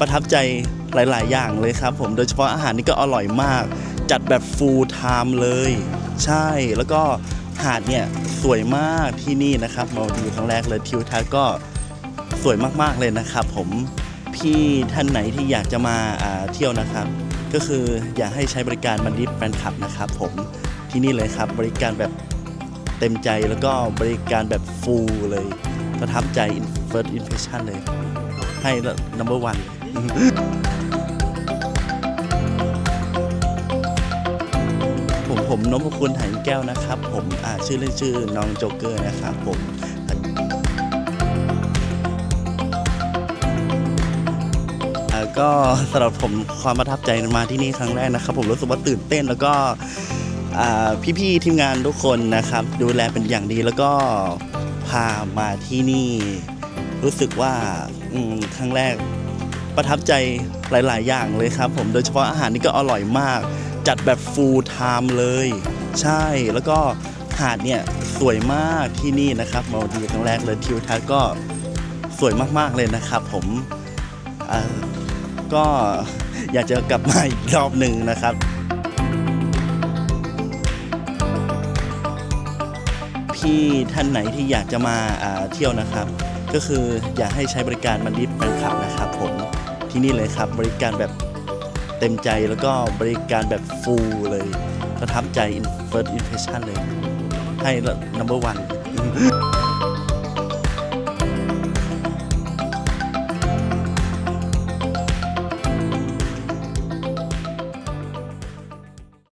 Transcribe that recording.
ประทับใจหลาย ๆ อย่างเลยครับผมโดยเฉพาะอาหารนี่ก็อร่อยมาก จัดแบบ full time เลย ใช่แล้วก็หาดเนี่ยสวยมากที่นี่นะครับมาดูครั้งแรกเลยทิวทัศน์ก็สวยมาก ๆ เลยนะครับผมพี่ท่านไหนที่อยากจะมาอ่าเที่ยวนะครับ ก็คืออยากให้ใช้บริการมันดิฟแฟนคลับนะครับผมที่นี่เลยครับบริการแบบเต็มใจแล้วก็บริการแบบฟูลเลยประทับใจ first impression เลย ให้ number one ผมผมนพคุณหันแก้วนะครับ ผมอ่าชื่อเล่นชื่อน้องโจ๊กเกอร์นะครับผมก็สำหรับผมความประทับใจมาที่นี่ครั้งแรกนะครับ ผมรู้สึกว่าตื่นเต้นแล้วก็อ่พี่ๆทีมงานทุกคนนะครับ ดูแลเป็นอย่างดีแล้วก็พามาที่นี่ รู้สึกว่าครั้งแรก ประทับใจหลาย ๆ อย่างเลยครับ ผมโดยเฉพาะอาหารนี่ก็อร่อยมาก จัดแบบ full time เลย ใช่แล้วก็หาดเนี่ยสวยมากที่นี่นะครับมาดูครั้งแรกเลยทิวทัศน์ก็สวยมาก ๆ เลยนะครับ ผมก็อยากจะกลับมาอีกรอบหนึ่งนะครับพี่ท่านไหนที่อยากจะมาอ่าเที่ยวนะครับ ก็คืออยากให้ใช้บริการมันดิฟแฟนคลับนะครับผมที่นี่เลยครับ บริการแบบเต็มใจแล้วก็บริการแบบฟูลเลยประทับใจ first impression เลย ให้ number one